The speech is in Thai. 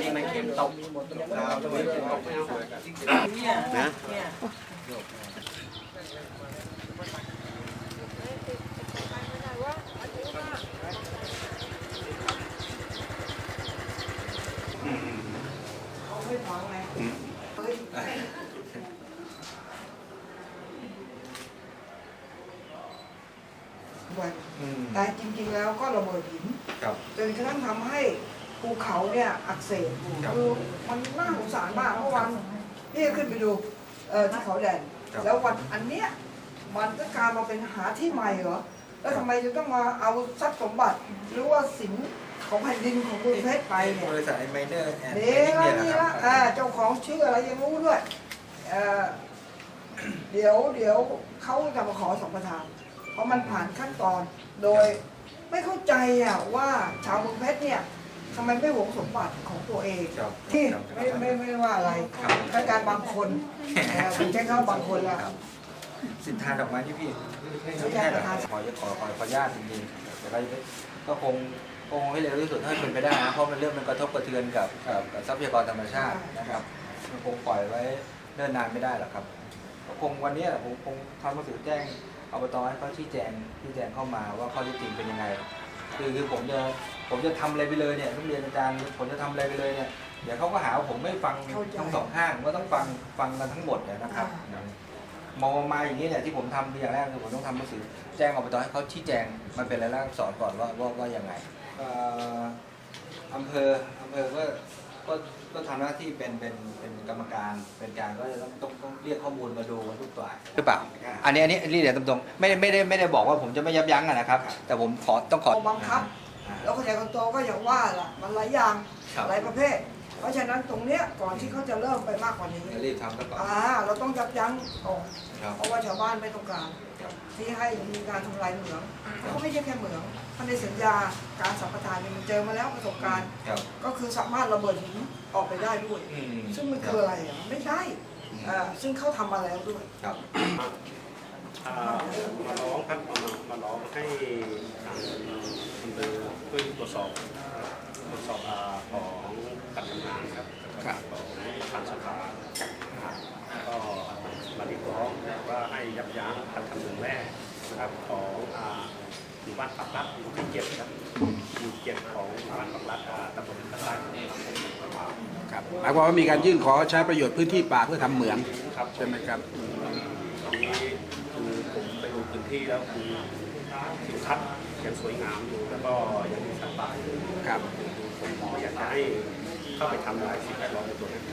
นี่มันเข็มตกดาวตะวันตกเนี่ย นะ ไม่ฟังไงเฮ้ยวัน อืม แต่จริงๆแล้วก็ระเบิดหิน ครับ จนกระทั่งทำให้ภูเขาเนี่ยอักเสบครับคือมันน่าสงสารมากเมื่อวันพี่ขึ้นไปดูเอ่อที่เขาแดน ครับ แล้ววันอันเนี้ยมันก็กลารมาเป็นหาที่ใหม่เหรอแล้วทำไมจะต้องมาเอาทรัพย์สมบัติ หรือว่าสินของแผ่นดินของกรุงเพชรไปเนี่ย บริษัทไอไมเนอร์แอนด์เดี๋ยวเนี่ยนี่นะครัละบอ่าเจ้าของชื่ออะไรยังรู้ด้วยเอ่อเดี๋ยวเดี๋ยวเขาจะมาขอสัมปทาน เพราะมันผ่านขั้นตอนโดย ไม่เข้าใจอะว่าชาวเมืองเพชรเนี่ยทำไมไม่หวงสมบัติของตัวเองครับที่ครับไม่ไม่ไม่ว่าอะไรครับ เป็นการบางคนเอ่อผมใช้คำว่าบางคนละครับ สินทานดอกไม้ที่พี่ไม่ไม่ใช่ใช่เหรอประธานขอขอขอขออนุญาตจริงๆแต่เราจะก็คงคงให้เร็วที่สุดเท่าที่เป็นไปได้นะเพราะมันเรื่องมันกระทบกระเทือนกับกับกับทรัพยากรธรรมชาตินะครับมันคงปล่อยไว้เนิ่นนานไม่ได้หรอกครับก็คงวันเนี้ยผมคงทำหนังสือแจ้ง อบตให้เขาชี้แจงชี้แจงเข้ามาว่าข้อเท็จจริงเป็นยังไง คือคือผมจะผมจะทำอะไรไปเลยเนี่ยต้องเรียนอาจารย์ผมจะทำอะไรไปเลยเนี่ยเดี๋ยวเขาก็หาว่าผมไม่ฟังเข้าใจทั้งสองข้างว่าต้องฟังฟังกันทั้งหมดเนี่ยนะครับมองมาอย่างนี้เนี่ยที่ผมทำคืออย่างแรกคือผมต้องทำหนังสือแจ้งอบตให้เขาชี้แจงมันเป็นรายลักษณ์อักษรก่อนว่าว่าว่ายังไงเอ่ออำเภออำเภอก็ ก็ก็ทำหน้าที่เป็นเป็นเป็นกรรมการเป็นการก็จะต้องต้องต้องเรียกข้อมูลมาดูกันทุกฝ่าย หรือเปล่าอันนี้อันนี้เรียนตรงๆไม่ได้ไม่ได้ไม่ได้บอกว่าผมจะไม่ยับยั้งอะนะครับ แต่ผมขอต้องขอ บังคับแล้วคนใหญ่คนโตก็อย่างว่าล่ะ มันหลายอย่าง ครับ หลายประเภท เพราะฉะนั้นตรงเนี้ยก่อนที่เขาจะเริ่มไปมากกว่านี้จะรีบทำซะก่อน อ่าเราต้องยับยั้งก่อนครับ เพราะว่าชาวบ้านไม่ต้องการ ครับ ที่ให้มีการทำลายเหมืองเขาไม่ใช่แค่เหมืองท่านในสัญญาการสัมปทานเนี่ยมันเจอมาแล้วประสบการณ์ ครับ ก็คือสามารถระเบิดหินออกไปได้ด้วย อืมซึ่งมันคืออะไรอะไม่ใช่อ่าซึ่งเขาทำมาแล้วด้วย ครับ อ่ามาร้องครับมามาร้องให้ทางอำเภอช่วยตรวจสอบตรวจสอบอ่าของการทำงานครับของทางสภาก็มาเรียกร้องว่าให้ยับยั้งการทำเมืองแร่นะครับของอ่าหมู่บ้านปักรัดหมู่ที่เจ็ดครับหมู่เจ็ดของหมู่บ้านปักรัดอ่าตำบลกระต่ายครับหมายความว่ามีการยื่นขอใช้ประโยชน์พื้นที่ป่าเพื่อทำเหมืองครับใช่ไหมครับตอนนี้คือผมไปลงพื้นที่แล้วคือทิวทัศน์ยังสวยงามอยู่แล้วก็ยังมีสัตว์ป่าอยู่ครับผมอยากจะให้เข้าไปทำลายสิ่งแวดล้อมในตัวนั้น